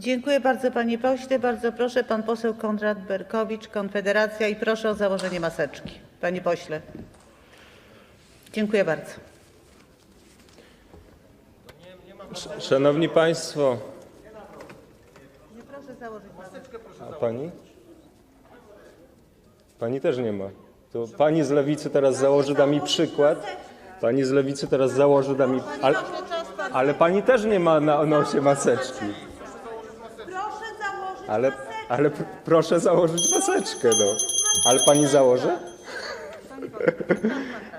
Dziękuję bardzo, panie pośle. Bardzo proszę, pan poseł Konrad Berkowicz, Konfederacja i proszę o założenie maseczki. Panie pośle. Dziękuję bardzo. Sz- Szanowni Państwo, Proszę założyć maseczkę. a Pani? Pani też nie ma. To Pani z Lewicy teraz założy da mi przykład. Pani z Lewicy teraz założy da mi... Ale, ale Pani też nie ma na nosie maseczki. Ale, ale pr- proszę założyć maseczkę, no. Ale Pani założy?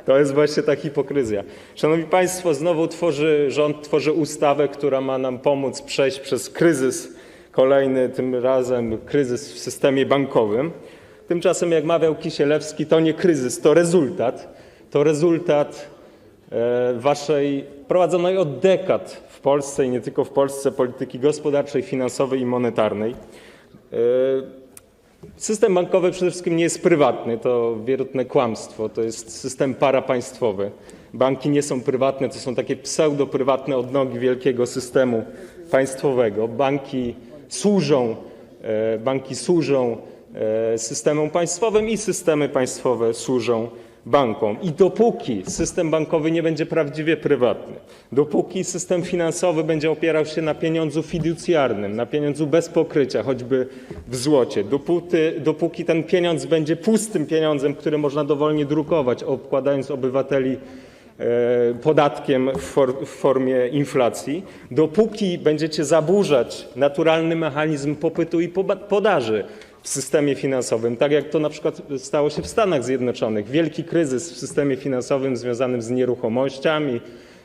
To jest właśnie ta hipokryzja. Szanowni Państwo, znowu tworzy, rząd tworzy ustawę, która ma nam pomóc przejść przez kryzys kolejny, tym razem kryzys w systemie bankowym. Tymczasem, jak mawiał Kisielewski, to nie kryzys, to rezultat. To rezultat waszej prowadzonej od dekad w Polsce i nie tylko w Polsce polityki gospodarczej, finansowej i monetarnej. E, System bankowy przede wszystkim nie jest prywatny, to wierutne kłamstwo, to jest system parapaństwowy. Banki nie są prywatne, to są takie pseudoprywatne odnogi wielkiego systemu państwowego. Banki służą, e, banki służą e, systemom państwowym i systemy państwowe służą bankom. I dopóki system bankowy nie będzie prawdziwie prywatny, dopóki system finansowy będzie opierał się na pieniądzu fiducjarnym, na pieniądzu bez pokrycia, choćby w złocie, dopóki, ten pieniądz będzie pustym pieniądzem, który można dowolnie drukować, obkładając obywateli e, podatkiem w, for, w formie inflacji, dopóki będziecie zaburzać naturalny mechanizm popytu i podaży w systemie finansowym, tak jak to na przykład stało się w Stanach Zjednoczonych. Wielki kryzys w systemie finansowym związanym z nieruchomościami,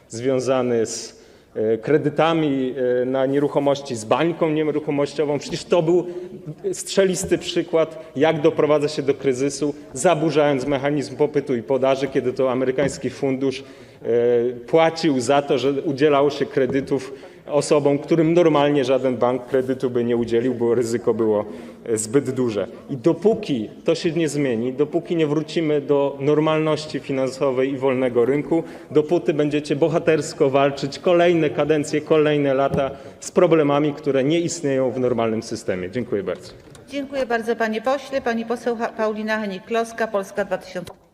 związany z e, kredytami e, na nieruchomości, z bańką nieruchomościową. Przecież to był strzelisty przykład, jak doprowadza się do kryzysu, zaburzając mechanizm popytu i podaży, kiedy to amerykański fundusz e, płacił za to, że udzielało się kredytów osobom, którym normalnie żaden bank kredytu by nie udzielił, bo ryzyko było e, zbyt duże. I dopóki to się nie zmieni, dopóki nie wrócimy do normalności finansowej i wolnego rynku, dopóty będziecie bohatersko walczyć kolejne kadencje, kolejne lata z problemami, które nie istnieją w normalnym systemie. Dziękuję bardzo. Dziękuję bardzo, panie pośle. Pani poseł Paulina Henik-Kloska, Polska 2000.